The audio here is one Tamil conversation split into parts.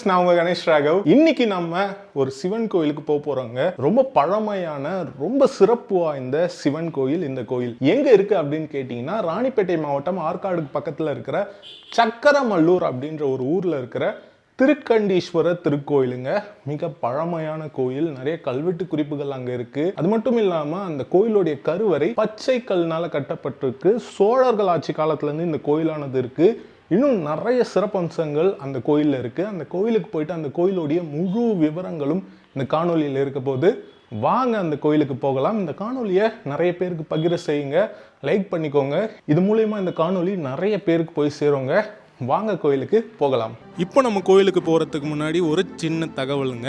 ஃப்ரெண்ட்ஸ் நான் உங்கள் கணேஷ் ராகவ். இன்னைக்கு நம்ம ஒரு சிவன் கோயிலுக்கு போக போகிறோங்க ரொம்ப பழமையான ரொம்ப சிறப்பு வாய்ந்த சிவன் கோயில் இந்த கோயில். எங்க இருக்கு அப்படின்னு கேட்டிங்கன்னா ராணிப்பேட்டை மாவட்டம் ஆற்காடுக்கு பக்கத்துல இருக்கிற சக்கரமல்லூர் அப்படின்ற ஒரு ஊர்ல இருக்கிற திருக்கண்டீஸ்வரர் திருக்கோயிலுங்க. மிக பழமையான கோயில். நிறைய கல்வெட்டு குறிப்புகள் அங்க இருக்கு. அது மட்டும் இல்லாம அந்த கோயிலுடைய கருவறை பச்சை கல்னால கட்டப்பட்டிருக்கு. சோழர்கள் ஆட்சி காலத்துல இருந்து இந்த கோயிலானது இருக்கு. இன்னும் நிறைய சிறப்பம்சங்கள் அந்த கோயிலில் இருக்குது அந்த கோயிலுக்கு போயிட்டு அந்த கோயிலுடைய முழு விவரங்களும் இந்த காணொலியில் இருக்க போது வாங்க அந்த கோயிலுக்கு போகலாம். இந்த காணொலியை நிறைய பேருக்கு பகிர செய்யுங்க. லைக் பண்ணிக்கோங்க. இது மூலயமா இந்த காணொலி நிறைய பேருக்கு போய் சேருங்க. வாங்க கோயிலுக்கு போகலாம். இப்போ நம்ம கோயிலுக்கு போகிறதுக்கு முன்னாடி ஒரு சின்ன தகவலுங்க.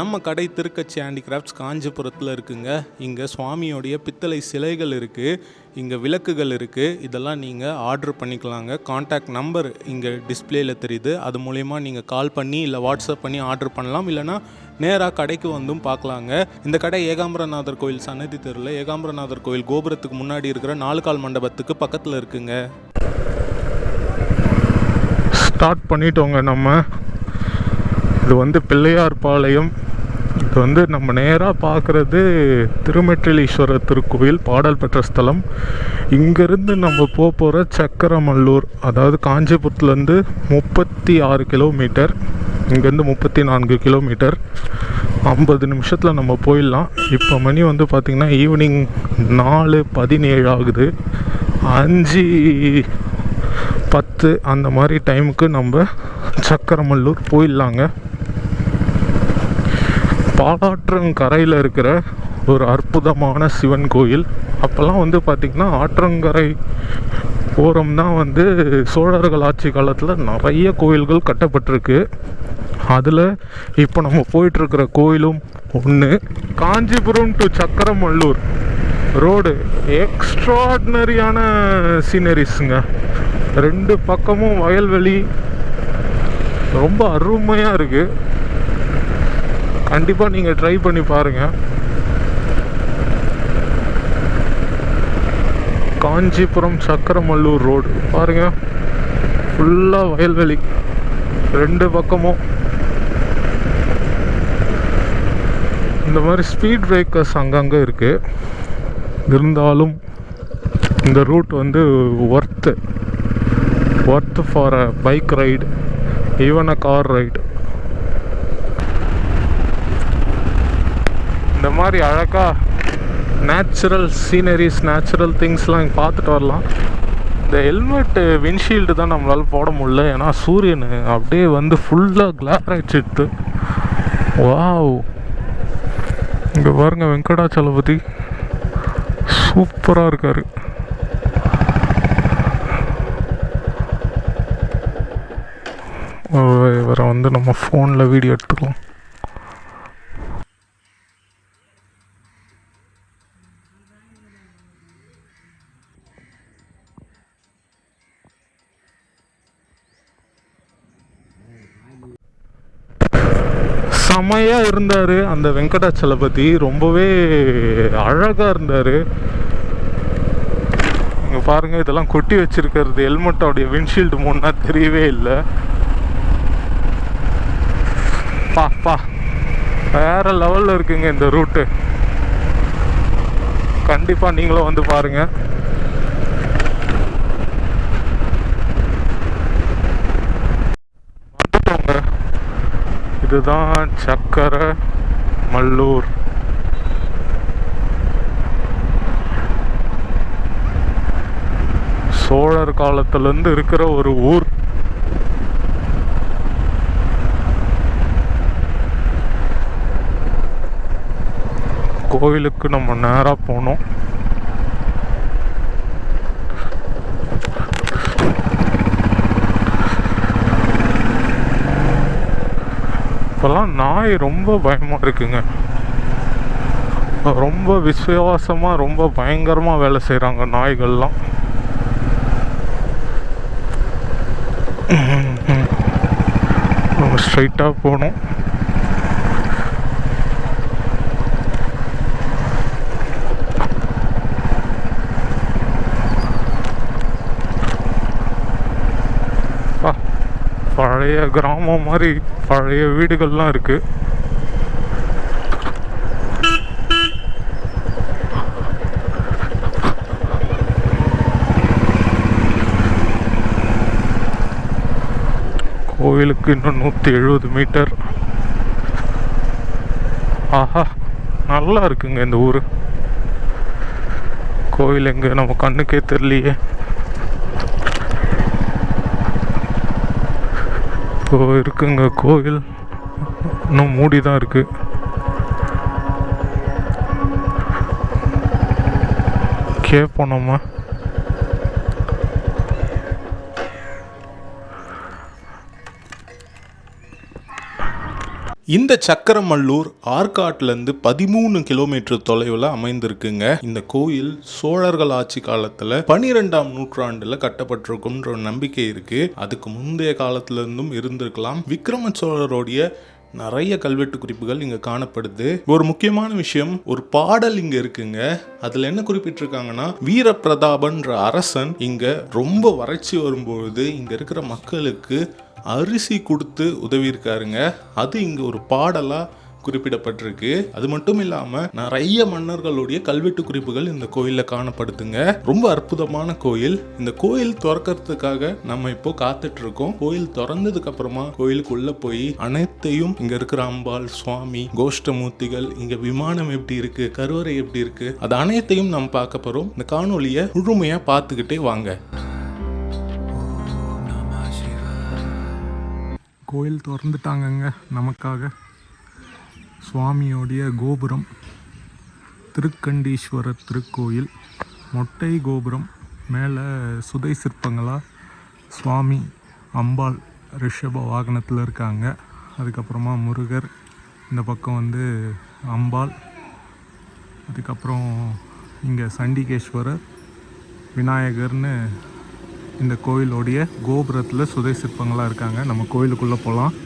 நம்ம கடை திருக்கச்சி ஹேண்டிகிராஃப்ட்ஸ் காஞ்சிபுரத்தில் இருக்குங்க. இங்கே சுவாமியோடைய பித்தளை சிலைகள் இருக்குது இங்கே விளக்குகள் இருக்குது இதெல்லாம் நீங்கள் ஆர்டர் பண்ணிக்கலாங்க. காண்டாக்ட் நம்பர் இங்கே டிஸ்பிளேயில் தெரியுது. அது மூலயமா நீங்கள் கால் பண்ணி இல்லை வாட்ஸ்அப் பண்ணி ஆர்டர் பண்ணலாம். இல்லைனா நேராக கடைக்கு வந்தும் பார்க்கலாங்க. இந்த கடை ஏகாம்பரநாதர் கோயில் சன்னதி தெருவில் ஏகாம்பரநாதர் கோயில் கோபுரத்துக்கு முன்னாடி இருக்கிற நாலு கால் மண்டபத்துக்கு பக்கத்தில் இருக்குங்க. ஸ்டார்ட் பண்ணிட்டோங்க நம்ம. இது வந்து பிள்ளையார் பாளையம். இது வந்து நம்ம நேராக பார்க்குறது திருமெற்றிலீஸ்வரர் திருக்கோயில் பாடல் பெற்ற ஸ்தலம். இங்கேருந்து நம்ம போக போகிற சக்கரமல்லூர் அதாவது காஞ்சிபுரத்துலேருந்து முப்பத்தி ஆறு கிலோமீட்டர் இங்கேருந்து முப்பத்தி நான்கு கிலோமீட்டர். ஐம்பது நிமிஷத்தில் நம்ம போயிடலாம். இப்போ மணி வந்து பார்த்திங்கன்னா ஈவினிங் நாலு பதினேழு ஆகுது. அஞ்சு பத்து அந்த மாதிரி டைமுக்கு நம்ம சக்கரமல்லூர் போயிடலாங்க. பாலாற்றங்கரையில் இருக்கிற ஒரு அற்புதமான சிவன் கோயில். அப்போல்லாம் வந்து பார்த்திங்கன்னா ஆற்றங்கரை ஓரம் தான் வந்து சோழர்கள் ஆட்சி காலத்தில் நிறைய கோயில்கள் கட்டப்பட்டிருக்கு. அதில் இப்போ நம்ம போயிட்டுருக்கிற கோயிலும் ஒன்று காஞ்சிபுரம் டு சக்கரமல்லூர் ரோடு எக்ஸ்ட்ராடினரியான சீனரிஸுங்க ரெண்டு பக்கமும் வயல்வெளி. ரொம்ப அருமையாக இருக்குது கண்டிப்பாக நீங்கள் ட்ரை பண்ணி பாருங்கள் காஞ்சிபுரம் சக்கரமல்லூர் ரோடு. பாருங்கள் ஃபுல்லாக வயல்வெளி. ரெண்டு பக்கமும். இந்த மாதிரி ஸ்பீட் பிரேக்கர்ஸ் அங்கங்கே இருக்குது இருந்தாலும் இந்த ரூட் வந்து worth worth for a bike ride even a car ride இந்த மாதிரி அழகாக நேச்சுரல் சீனரிஸ் நேச்சுரல் திங்ஸ்லாம் இங்கே பார்த்துட்டு வரலாம். இந்த ஹெல்மெட்டு விண்ட்ஷீல்டு தான் நம்மளால் போட முடியல. ஏன்னா சூரியன் அப்படியே வந்து ஃபுல்லாக கிளார் ஆகிடுச்சிட்டு வாவ் இங்கே பாருங்க வெங்கடாச்சலபதி. சூப்பராக இருக்கார். இவரை வந்து நம்ம ஃபோனில் வீடியோ எடுத்துக்கலாம். செம்மையாக இருந்தார். அந்த வெங்கடாச்சலபதி ரொம்பவே அழகாக இருந்தார். இங்கே பாருங்கள் இதெல்லாம் கொட்டி வச்சிருக்கிறது. ஹெல்மெட்டோடைய விண்ட்ஷீல்டு முன்னா தெரியவே இல்லை. பா பா. வேற லெவலில் இருக்குங்க இந்த ரூட்டு. கண்டிப்பாக நீங்களும் வந்து பாருங்கள் இதுதான் சக்கர மல்லூர். சோழர் காலத்திலேருந்து இருக்கிற ஒரு ஊர். கோவிலுக்கு நம்ம நேராக போனோம். இப்போல்லாம் நாய் ரொம்ப பயமாக இருக்குங்க. ரொம்ப விசுவாசமாக ரொம்ப பயங்கரமாக வேலை செய்கிறாங்க நாய்கள்லாம். நம்ம ஸ்ட்ரைட்டாக போகணும். பழைய கிராமம் மாதிரி பழைய வீடுகள்லாம் இருக்கு. கோவிலுக்கு இன்னும் நூற்றி எழுபது மீட்டர். ஆஹா நல்லா இருக்குங்க இந்த ஊர். கோவில் எங்க நம்ம கண்ணுக்கே தெரியலையே. இப்போ இருக்குங்க கோவில். இன்னும் மூடி தான் இருக்குது கேட்போம் நம்ம. இந்த சக்கரமல்லூர் ஆற்காட்டிலேருந்து பதிமூணு கிலோமீட்டர் தொலைவில் அமைந்திருக்குங்க. இந்த கோயில் சோழர்கள் ஆட்சி காலத்தில் பனிரெண்டாம் நூற்றாண்டில் கட்டப்பட்டிருக்கும்ன்ற ஒரு நம்பிக்கை இருக்கு. அதுக்கு முந்தைய காலத்திலிருந்தும் இருந்திருக்கலாம். விக்ரம சோழருடைய நிறைய கல்வெட்டு குறிப்புகள் இங்க காணப்படுது. ஒரு முக்கியமான விஷயம் ஒரு பாடல் இங்க இருக்குங்க. அதுல என்ன குறிப்பிட்டிருக்காங்கன்னா வீரபிரதாபன்ற அரசன் இங்க ரொம்ப வறட்சி வரும்பொழுது இங்க இருக்கிற மக்களுக்கு அரிசி கொடுத்து உதவி இருக்காருங்க அது இங்க ஒரு பாடலா குறிப்பிடப்பட்டிருக்கு. அது மட்டும் இல்லாம நிறைய மன்னர்களுடைய கல்வெட்டு குறிப்புகள் இந்த கோயில்ல காணப்படுதுங்க. ரொம்ப அற்புதமான கோயில். இந்த கோயில் திறக்கிறதுக்காக நம்ம இப்போ காத்துட்டு இருக்கோம் கோயில் திறந்ததுக்கு அப்புறமா கோயிலுக்குள்ள போய் அனைத்தையும் இங்க இருக்கிற அம்பாள் சுவாமி கோஷ்டமூர்த்திகள் இங்க விமானம் எப்படி இருக்கு கருவறை எப்படி இருக்கு அது அனைத்தையும் நம்ம பார்க்க போறோம். இந்த காணொலியை முழுமையா பார்த்துக்கிட்டே வாங்க. கோயில் திறந்துட்டாங்கங்க நமக்காக. சுவாமியோடைய கோபுரம் திருக்கண்டீஸ்வரர் திருக்கோயில் மொட்டை கோபுரம் மேலே சுதை சிற்பங்களாக சுவாமி அம்பாள் ரிஷப வாகனத்தில் இருக்காங்க. அதுக்கப்புறமா முருகர் இந்த பக்கம் வந்து அம்பாள் அதுக்கப்புறம் இங்கே சண்டிகேஸ்வரர் விநாயகர்னு இந்த கோயிலோடைய கோபுரத்தில் சுதை சிற்பங்களாக இருக்காங்க. நம்ம கோயிலுக்குள்ளே போகலாம்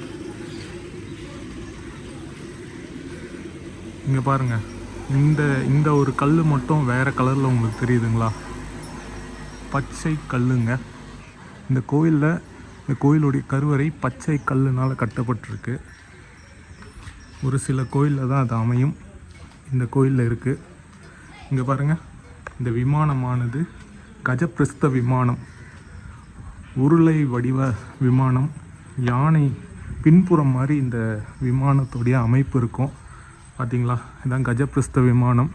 இங்கே பாருங்க. இந்த இந்த ஒரு கல் மட்டும் வேறு கலரில் உங்களுக்கு தெரியுதுங்களா? பச்சை கல்லுங்க. இந்த கோயிலில் இந்த கோயிலுடைய கருவறை பச்சை கல்லுனால் கட்டப்பட்டிருக்கு. ஒரு சில கோயிலில் தான் அது அமையும். இந்த கோயிலில் இருக்குது இங்கே பாருங்கள் இந்த விமானமானது கஜப்பிரஸ்த விமானம். உருளை வடிவ விமானம். யானை பின்புறம் மாதிரி இந்த விமானத்துடைய அமைப்பு இருக்கும். பார்த்தீங்களா இதான் கஜபிரிஸ்த விமானம்.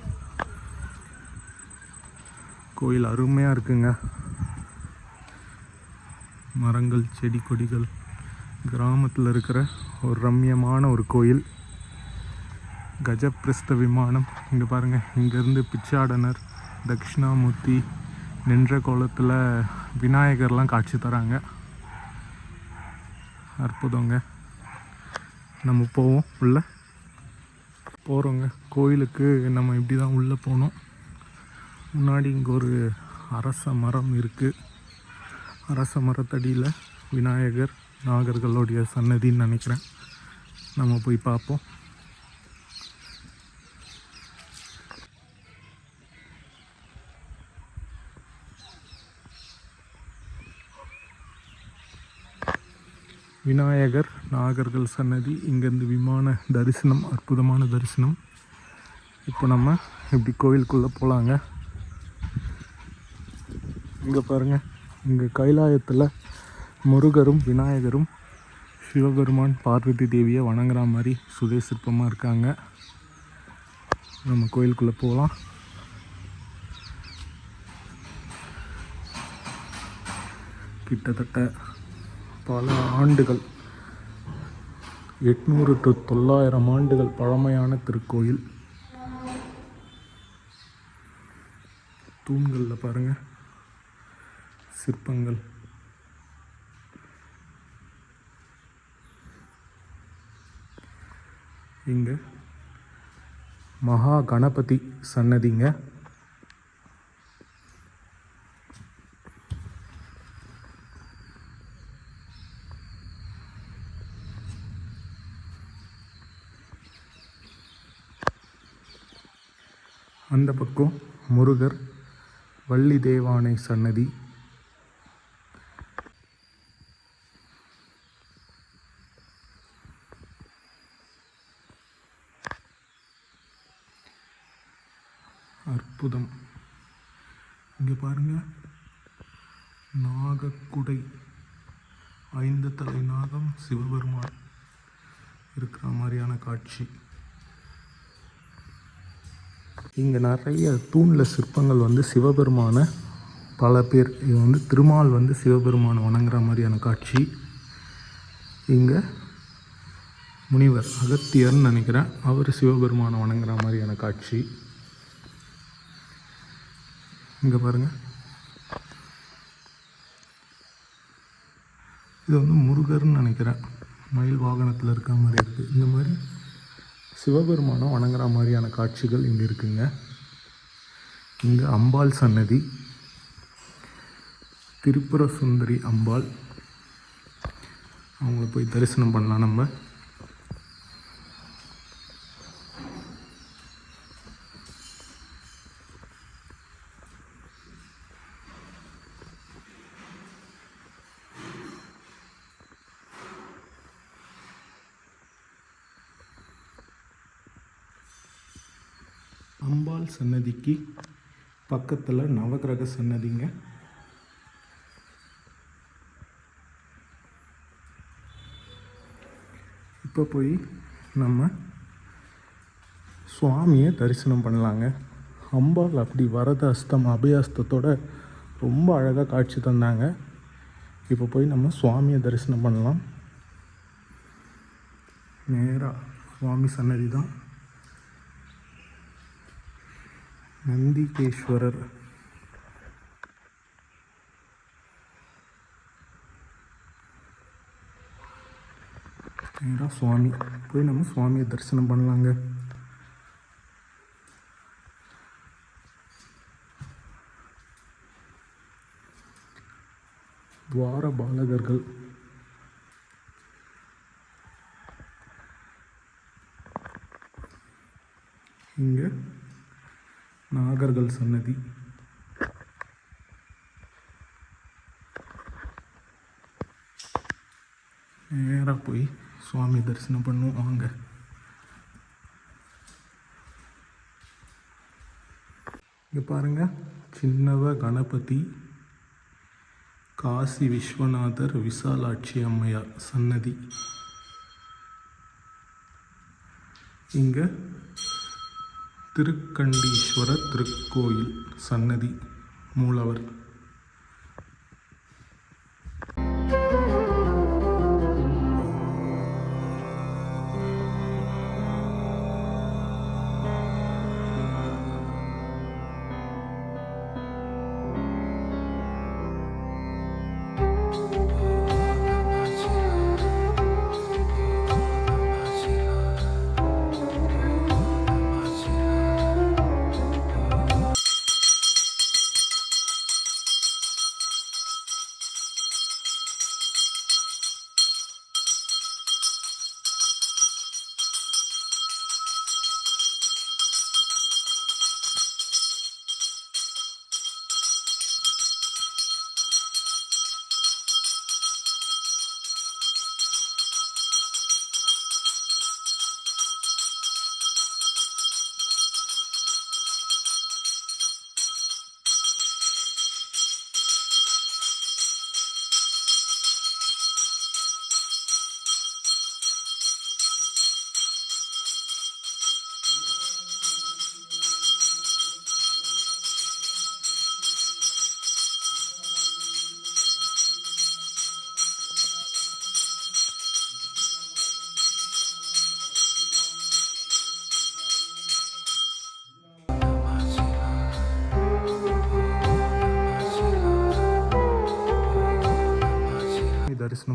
கோயில் அருமையாக இருக்குங்க. மரங்கள் செடி கொடிகள் கிராமத்தில் இருக்கிற ஒரு ரம்மியமான ஒரு கோயில். கஜபிரிஸ்த விமானம். இங்கே பாருங்கள் இங்கேருந்து பிச்சாடனர் தட்சிணாமூர்த்தி நின்ற கோலத்தில் விநாயகர்லாம் காட்சி தராங்க. அற்புதங்க. நம்ம போவோம் உள்ள. போகிறோங்க கோயிலுக்கு நம்ம இப்படி தான் உள்ளே போனோம். முன்னாடி இங்கே ஒரு அரச மரம் இருக்குது அரச மரத்தடியில் விநாயகர் நாகர்களுடைய சன்னதின்னு நினைக்கிறேன். நம்ம போய் பார்ப்போம். விநாயகர் நாகர்கள் சன்னதி இங்கேருந்து விமான தரிசனம் அற்புதமான தரிசனம். இப்போ நம்ம இப்படி கோயிலுக்குள்ளே போகலாங்க இங்கே பாருங்கள் இங்கே கைலாயத்தில் முருகரும் விநாயகரும் சிவபெருமான் பார்வதி தேவியை வணங்குற மாதிரி சுதே சிற்பமாக இருக்காங்க. நம்ம கோயிலுக்குள்ளே போகலாம் கிட்டத்தட்ட பல ஆண்டுகள். எட்நூறு டு தொள்ளாயிரம் ஆண்டுகள் பழமையான திருக்கோயில். தூண்களில் பாருங்கள் சிற்பங்கள். இங்கே மகா கணபதி சன்னதிங்க. அந்த பக்கம் முருகர் வள்ளி தேவானை சன்னதி. அற்புதம். இங்கே பாருங்க. நாகக்குடை. ஐந்து தலை நாகம் சிவபெருமான் இருக்கிற மாதிரியான காட்சி. இங்கே நிறைய தூணில் சிற்பங்கள் வந்து சிவபெருமானை பல பேர். இது வந்து திருமால் வந்து சிவபெருமானை வணங்குற மாதிரியான காட்சி. இங்கே முனிவர் அகத்தியர்னு நினைக்கிறேன். அவர் சிவபெருமானை வணங்குற மாதிரியான காட்சி. இங்கே பாருங்கள் இது வந்து முருகர்னு நினைக்கிறேன். மயில் வாகனத்தில் இருக்க மாதிரி இருக்குது இந்த மாதிரி சிவபெருமானை வணங்குற மாதிரியான காட்சிகள் இங்கே இருக்குங்க. இங்கே அம்பாள் சன்னதி திரிபுர சுந்தரி அம்பாள். அவங்கள போய் தரிசனம் பண்ணலாம் நம்ம. அம்பாள் சன்னதிக்கு பக்கத்தில் நவகிரக சன்னதிங்க. இப்போ போய் நம்ம சுவாமியை தரிசனம் பண்ணலாங்க. அம்பாள் அப்படி வரத அஸ்தம் அபயஸ்தத்தோட ரொம்ப அழகாக காட்சி தந்தாங்க. இப்போ போய் நம்ம சுவாமியை தரிசனம் பண்ணலாம். நேராக சுவாமி சன்னதி தான் நந்திகேஸ்வரர். சுவாமி போய் நம்ம சுவாமியை தரிசனம் பண்ணலாங்க. துவார பாலகர்கள். இங்கே நாகர்கள் சன்னதி. நேராக போய் சுவாமி தரிசனம் பண்ணுவோம் வாங்க. இங்கே பாருங்க சின்னவ கணபதி காசி விஸ்வநாதர் விசாலாட்சி அம்மையார் சன்னதி. இங்கே திருக்கண்டீஸ்வரர் திருக்கோயில் சன்னதி மூலவர்.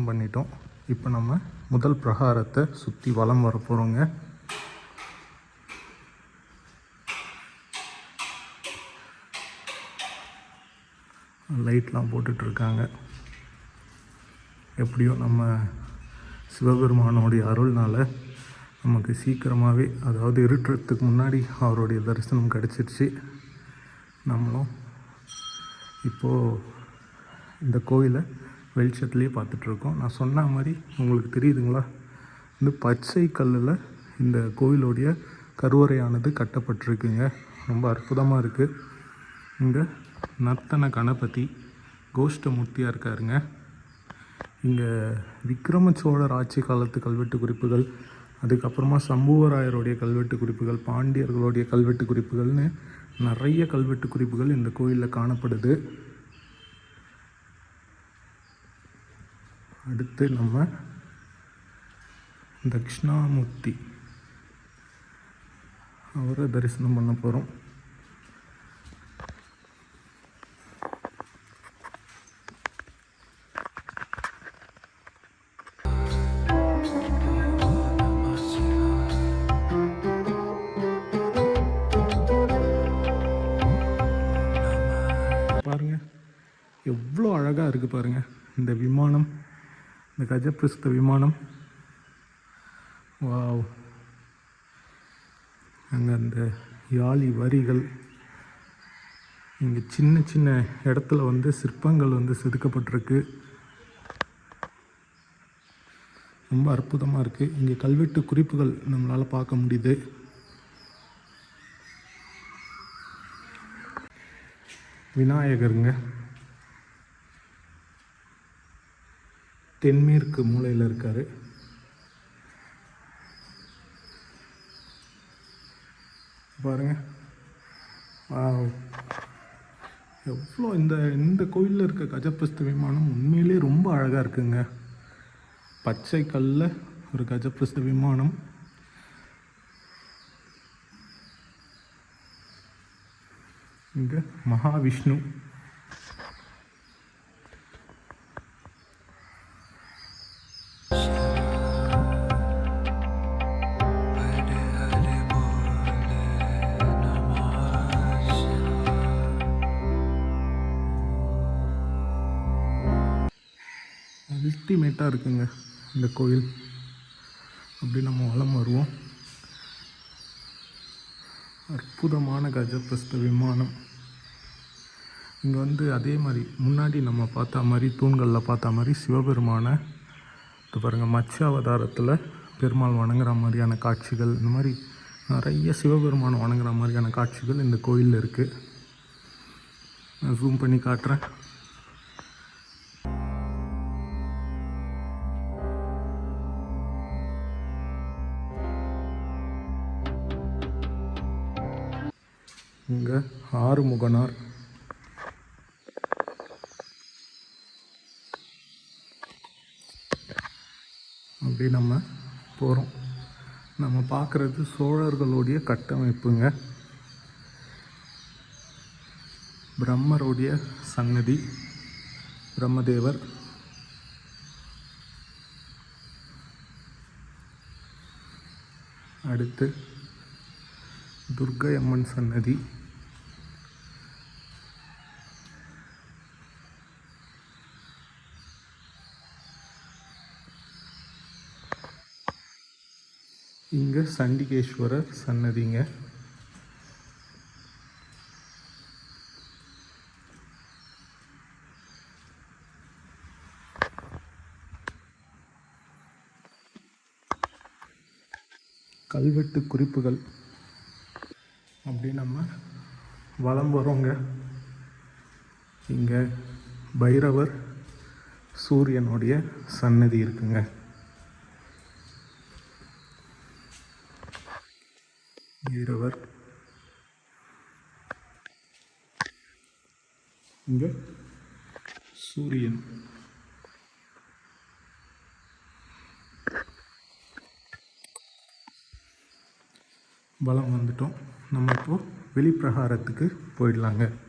பண்ணிட்டோம். இப்போ நம்ம முதல் பிரகாரத்தை சுற்றி வலம் வர போகிறோங்க லைட்லாம் போட்டுட்ருக்காங்க. எப்படியோ நம்ம சிவபெருமானோடைய அருள்னால் நமக்கு சீக்கிரமாகவே அதாவது இருட்டுறதுக்கு முன்னாடி அவருடைய தரிசனம் கிடச்சிருச்சு. நம்மளும் இப்போது இந்த கோயிலை வெளிச்சத்துலேயே பார்த்துட்ருக்கோம். நான் சொன்ன மாதிரி உங்களுக்கு தெரியுதுங்களா? இந்த பச்சை கல்லில் இந்த கோயிலுடைய கருவறையானது கட்டப்பட்டிருக்குங்க. ரொம்ப அற்புதமாக இருக்குது இங்கே நர்த்தன கணபதி கோஷ்டமூர்த்தியாக இருக்காருங்க. இங்கே விக்ரம சோழர் ஆட்சி காலத்து கல்வெட்டு குறிப்புகள் அதுக்கப்புறமா சம்புவராயருடைய கல்வெட்டு குறிப்புகள் பாண்டியர்களுடைய கல்வெட்டு குறிப்புகள்னு நிறைய கல்வெட்டு குறிப்புகள் இந்த கோயிலில் காணப்படுது. அடுத்து நம்ம தக்ஷணாமூர்த்தி அவரை தரிசனம் பண்ண போகிறோம் இந்த விமானம். வாவ். அங்கே அந்த யாழி வரிகள். இங்கே சின்ன சின்ன இடத்துல வந்து சிற்பங்கள் வந்து செதுக்கப்பட்டிருக்கு. ரொம்ப அற்புதமாக இருக்குது இங்கே கல்வெட்டு குறிப்புகள் நம்மளால் பார்க்க முடியுது. விநாயகருங்க. தென்மேற்கு மூலையில் இருக்கார். பாருங்க. எவ்வளோ இந்த இந்த கோயிலில் இருக்க கஜப்பிரஸ்து விமானம் உண்மையிலே ரொம்ப அழகாக இருக்குங்க. பச்சை கல்லில் ஒரு கஜப்பிரஸ்து விமானம். இங்கே மகாவிஷ்ணு. அல்டிமேட்டாக இருக்குங்க இந்த கோயில். அப்படி நம்ம வலம் வருவோம். அற்புதமான கஜப்பிரஸ்த விமானம். இங்கே வந்து அதே மாதிரி முன்னாடி நம்ம பார்த்த மாதிரி தூண்களில் பார்த்த மாதிரி சிவபெருமான இது பாருங்கள் மச்ச அவதாரத்தில் பெருமாள் வணங்குற மாதிரியான காட்சிகள் இந்த மாதிரி நிறைய சிவபெருமான் வணங்குற மாதிரியான காட்சிகள் இந்த கோயிலில் இருக்குது நான் ஜூம் பண்ணி காட்டுறேன். ஆறுமுகனார். அப்படி நம்ம போகிறோம் நம்ம பார்க்குறது சோழர்களுடைய கட்டமைப்புங்க. பிரம்மருடைய சன்னதி பிரம்மதேவர். அடுத்து துர்கை அம்மன் சன்னதி. இங்கே சண்டிகேஸ்வரர் சன்னதிங்க. கல்வெட்டு குறிப்புகள் அப்படி நம்ம வலம் வரோங்க. இங்கே பைரவர் சூரியனுடைய சன்னதி இருக்குங்க. பைரவர் இங்கே சூரியன். பலம் வந்துட்டோம். நம்ம இப்போது வெளிப்பிரகாரத்துக்கு போயிடலாங்க.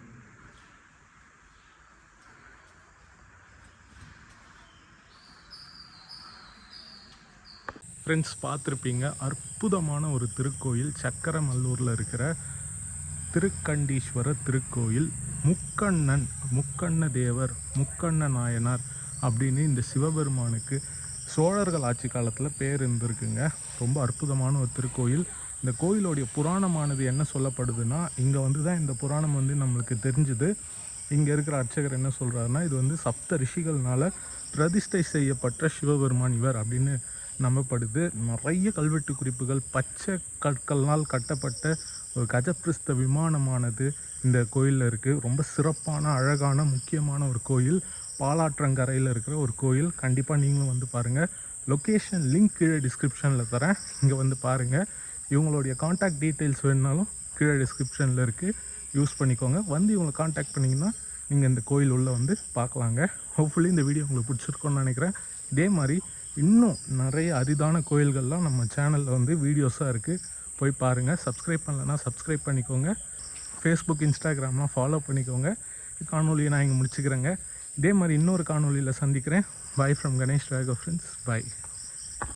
ஃப்ரெண்ட்ஸ் பார்த்துருப்பீங்க. அற்புதமான ஒரு திருக்கோயில் சக்கரமல்லூரில் இருக்கிற திருக்கண்டீஸ்வரர் திருக்கோயில். முக்கண்ணன் முக்கண்ண தேவர் முக்கண்ண நாயனார் அப்படின்னு இந்த சிவபெருமானுக்கு சோழர்கள் ஆட்சி காலத்தில் பேர் இருந்திருக்குங்க. ரொம்ப அற்புதமான ஒரு திருக்கோயில். இந்த கோயிலுடைய புராணமானது என்ன சொல்லப்படுதுன்னா இங்கே வந்து தான் இந்த புராணம் வந்து நம்மளுக்கு தெரிஞ்சுது. இங்கே இருக்கிற அர்ச்சகர் என்ன சொல்கிறாருன்னா இது வந்து சப்த ரிஷிகள்னால பிரதிஷ்டை செய்யப்பட்ட சிவபெருமான் இவர் அப்படின்னு நம்பப்படுது. நிறைய கல்வெட்டு குறிப்புகள் பச்சை கற்களால் கட்டப்பட்ட ஒரு கஜப்பிரஸ்த விமானமானது இந்த கோயிலில் இருக்குது ரொம்ப சிறப்பான அழகான முக்கியமான ஒரு கோயில். பாலாற்றங்கரையில் இருக்கிற ஒரு கோயில். கண்டிப்பாக நீங்களும் வந்து பாருங்கள் லொக்கேஷன் லிங்க் கீழே டிஸ்கிரிப்ஷனில் தரேன். இங்கே வந்து பாருங்கள் இவங்களுடைய காண்டாக்ட் டீட்டெயில்ஸ் வேணுனாலும் கீழே டிஸ்கிரிப்ஷனில் இருக்குது யூஸ் பண்ணிக்கோங்க. வந்து இவங்களை காண்டாக்ட் பண்ணிங்கன்னா நீங்கள் இந்த கோயில் உள்ளே வந்து பார்க்கலாங்க. ஹோப்ஃபுல்லி இந்த வீடியோ உங்களுக்கு பிடிச்சிருக்கோன்னு நினைக்கிறேன். இதே மாதிரி இன்னும் நிறைய அரிதான கோயில்கள்லாம் நம்ம சேனலில் வந்து வீடியோஸாக இருக்குது போய் பாருங்கள் சப்ஸ்கிரைப் பண்ணலன்னா சப்ஸ்கிரைப் பண்ணிக்கோங்க. ஃபேஸ்புக் இன்ஸ்டாகிராம்லாம் ஃபாலோ பண்ணிக்கோங்க. காணொலியை நான் இங்கே முடிச்சுக்கிறேங்க. இதே மாதிரி இன்னொரு காணொலியில் சந்திக்கிறேன். பை ஃப்ரம் கணேஷ் ராகோ ஃப்ரெண்ட்ஸ் பாய்